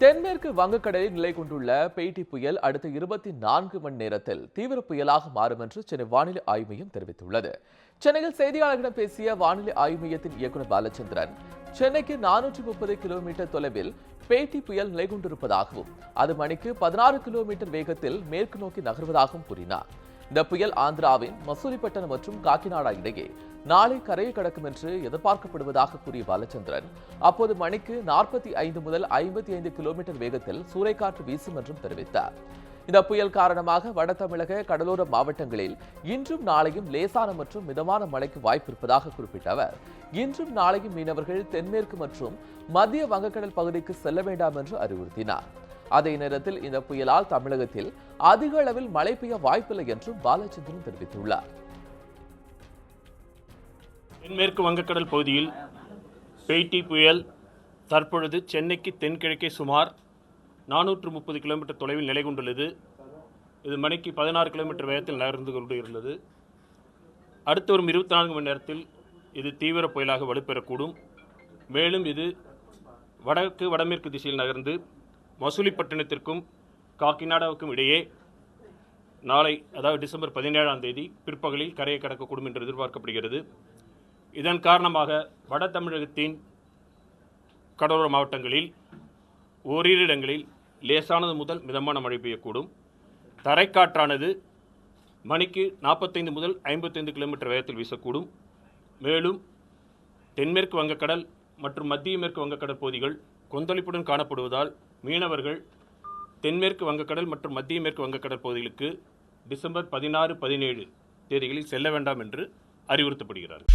தென்மேற்கு வங்கக்கடலில் நிலை கொண்டுள்ள பெய்டி புயல் அடுத்த இருபத்தி நான்கு மணி நேரத்தில் தீவிர புயலாக மாறும் என்று சென்னை வானிலை ஆய்வு மையம் தெரிவித்துள்ளது. சென்னையில் செய்தியாளர்களிடம் பேசிய வானிலை ஆய்வு மையத்தின் இயக்குநர் பாலச்சந்திரன் சென்னைக்கு நானூற்றி முப்பது கிலோமீட்டர் தொலைவில் பேட்டி புயல் நிலை கொண்டிருப்பதாகவும் அது மணிக்கு பதினாறு கிலோமீட்டர் வேகத்தில் மேற்கு நோக்கி நகர்வதாகவும் கூறினார். இந்த புயல் ஆந்திராவின் மசூலிப்பட்டினம் மற்றும் காக்கிநாடா இடையே நாளை கரையை கடக்கும் என்று எதிர்பார்க்கப்படுவதாக கூறிய பாலச்சந்திரன் அப்போது மணிக்கு நாற்பத்தி ஐந்து முதல் ஐம்பத்தி ஐந்து கிலோமீட்டர் வேகத்தில் சூறைக்காற்று வீசும் என்றும் தெரிவித்தார். இந்த புயல் காரணமாக வட தமிழக கடலோர மாவட்டங்களில் இன்றும் நாளையும் லேசான மற்றும் மிதமான மழைக்கு வாய்ப்பு இருப்பதாக குறிப்பிட்ட அவர் இன்றும் நாளையும் மீனவர்கள் தென்மேற்கு மற்றும் மத்திய வங்கக்கடல் பகுதிக்கு செல்ல வேண்டாம் என்று அறிவுறுத்தினார். அதே நேரத்தில் இந்த புயலால் தமிழகத்தில் அதிக அளவில் மழை பெய்ய வாய்ப்பில்லை என்றும் பாலச்சந்திரன் தெரிவித்துள்ளார். தென்மேற்கு வங்கக்கடல் பகுதியில் பெய்டி புயல் தற்பொழுது சென்னைக்கு தென்கிழக்கே சுமார் நானூற்று முப்பது கிலோமீட்டர் தொலைவில் நிலை கொண்டுள்ளது. இது மணிக்கு பதினாறு கிலோமீட்டர் வேகத்தில் நகர்ந்து கொண்டு இருந்தது அடுத்து வரும் இருபத்தி நான்கு மணி நேரத்தில் இது தீவிர புயலாக வலுப்பெறக்கூடும். மேலும் இது வடக்கு வடமேற்கு திசையில் நகர்ந்து மசூலிப்பட்டினத்திற்கும் காக்கிநாடாவுக்கும் இடையே நாளை அதாவது டிசம்பர் பதினேழாம் தேதி பிற்பகலில் கரையை கடக்கக்கூடும் என்று எதிர்பார்க்கப்படுகிறது. இதன் காரணமாக வட தமிழகத்தின் கடலோர மாவட்டங்களில் ஓரிரு இடங்களில் லேசானது முதல் மிதமான மழை பெய்யக்கூடும். தரைக்காற்றானது மணிக்கு நாற்பத்தைந்து முதல் ஐம்பத்தைந்து கிலோமீட்டர் வேகத்தில் வீசக்கூடும். மேலும் தென்மேற்கு வங்கக்கடல் மற்றும் மத்திய மேற்கு வங்கக்கடல் பகுதிகள் கொந்தளிப்புடன் காணப்படுவதால் மீனவர்கள் தென்மேற்கு வங்கக்கடல் மற்றும் மத்திய மேற்கு வங்கக்கடல் பகுதிகளுக்கு டிசம்பர் பதினாறு பதினேழு தேதிகளில் செல்ல வேண்டாம் என்று அறிவுறுத்தப்படுகிறார்கள்.